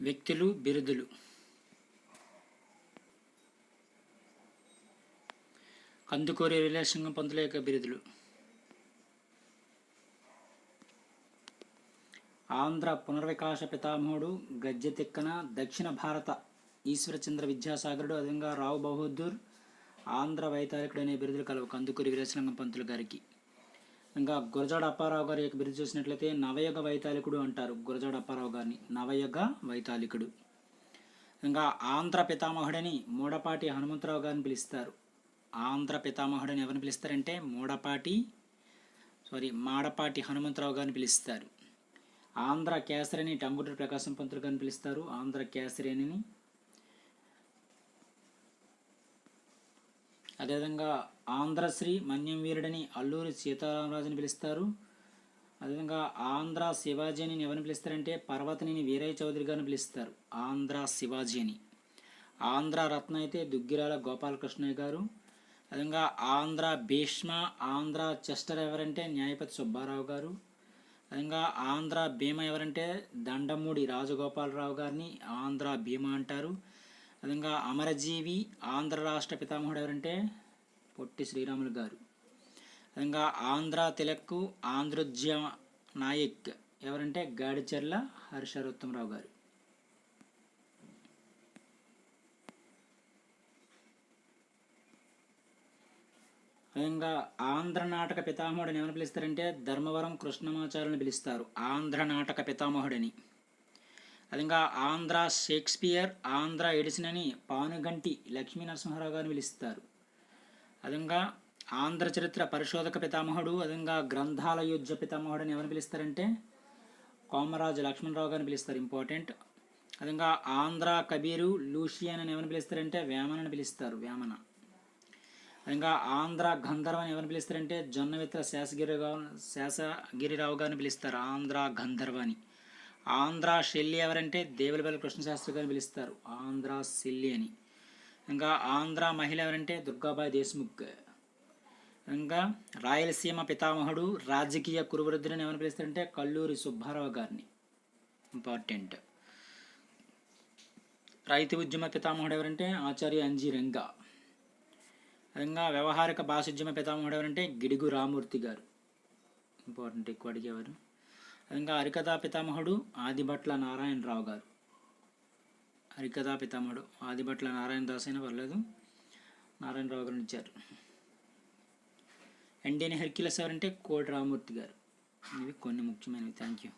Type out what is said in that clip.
వ్యక్తులు బిరుదులు. కందుకూరి వీరేశలింగం పంతుల యొక్క బిరుదులు. ఆంధ్ర పునర్వికాస పితామహుడు గజ్జెతిక్కన దక్షిణ భారత ఈశ్వరచంద్ర విద్యాసాగరుడు అదేవిధంగా రావు బహదూర్ ఆంధ్ర వైతాళికుడు అనే బిరుదులు కలవు కందుకూరి వీరేశలింగం పంతులు గారికి. ఇంకా గురజాడ అప్పారావు గారి యొక్క బిరుదు చూసినట్లయితే నవయుగ వైతాళికుడు అంటారు. గురజాడ అప్పారావు గారిని నవయుగ వైతాళికుడు. ఇంకా ఆంధ్ర పితామహుడని మూడపాటి హనుమంతరావు గారిని పిలుస్తారు. ఆంధ్ర పితామహుడని ఎవరిని పిలుస్తారంటే మూడపాటి సారీ మాడపాటి హనుమంతరావు గారిని పిలుస్తారు. ఆంధ్ర కేసరిని టంగుటూరి ప్రకాశం పంతులు గారిని పిలుస్తారు. ఆంధ్ర కేసరిని అదేవిధంగా ఆంధ్రశ్రీ మన్యం వీరుడని అల్లూరి సీతారామరాజుని పిలుస్తారు. అదేవిధంగా ఆంధ్ర శివాజీ అని ఎవరిని పిలుస్తారంటే పర్వతనిని వీరయ్య చౌదరి గారిని పిలుస్తారు. ఆంధ్ర శివాజీ అని ఆంధ్ర రత్న అయితే దుగ్గిరాల గోపాలకృష్ణయ్య గారు. అదేవిధంగా ఆంధ్ర భీష్మ ఆంధ్ర చెస్టర్ ఎవరంటే న్యాయపతి సుబ్బారావు గారు. అదేవిధంగా ఆంధ్ర భీమ ఎవరంటే దండమూడి రాజగోపాలరావు గారిని ఆంధ్ర భీమ అంటారు. అదేవిధంగా అమరజీవి ఆంధ్ర రాష్ట్ర పితామహుడు ఎవరంటే పొట్టి శ్రీరాములు గారు. అదేవిధంగా ఆంధ్ర తిలక్కు ఆంధ్రోద్యమ నాయక్ ఎవరంటే గాడిచెర్ల హర్షరోత్తమరావు గారు. అదేవిధంగా ఆంధ్ర నాటక పితామహుడిని ఎవరు పిలుస్తారంటే ధర్మవరం కృష్ణమాచార్యుని పిలుస్తారు. ఆంధ్ర నాటక పితామహుడని. అదేవిధంగా ఆంధ్ర షేక్స్పియర్ ఆంధ్ర ఎడిసన్ అని పానుగంటి లక్ష్మీ నరసింహారావు గారిని పిలుస్తారు. అదేవిధంగా ఆంధ్ర చరిత్ర పరిశోధక పితామహుడు అదేవిధంగా గ్రంథాల యుద్ధ పితామహుడు అని ఎవరిని పిలుస్తారంటే? కోమరాజు లక్ష్మణరావు గారిని పిలుస్తారు. ఇంపార్టెంట్. అదేవిధంగా ఆంధ్ర కబీరు లూషియన్ అని ఎవరిని పిలుస్తారంటే? వేమన్ అని పిలుస్తారు. వేమన. అదేవిధంగా ఆంధ్ర గంధర్వ అని ఎవరిని పిలుస్తారంటే? జొన్నవిత్ర శేషగిరి శేషగిరిరావు గారిని పిలుస్తారు. ఆంధ్ర గంధర్వ అని. ఆంధ్ర శెల్లి ఎవరంటే దేవులపల్లి కృష్ణశాస్త్రి గారిని పిలుస్తారు. ఆంధ్ర శెల్లి అని. ఇంకా ఆంధ్ర మహిళ ఎవరంటే దుర్గాబాయి దేశ్ముఖ్. ఇంకా రాయలసీమ పితామహుడు రాజకీయ కురువృద్ధుని ఎవరిని పిలుస్తారంటే కల్లూరి సుబ్బారావు గారిని. ఇంపార్టెంట్. రైతు ఉద్యమ పితామహుడు ఎవరంటే ఆచార్య అంజీ రంగా. అదేవిధంగా వ్యవహారిక భాషోద్యమ పితామహుడు ఎవరంటే గిడుగు రామూర్తి గారు. ఇంపార్టెంట్ ఎక్కువ అడిగేవారు. ఇంకా హరికథా పితామహుడు ఆదిభట్ల నారాయణరావు గారు. హరికథా పితామహుడు ఆదిభట్ల నారాయణ దాస్ అయినా పర్లేదు నారాయణరావు గారు ఇచ్చారు. ఎండిని హెర్కిలస్ ఎవరంటే కోటి రామూర్తి గారు. ఇవి కొన్ని ముఖ్యమైనవి. Thank you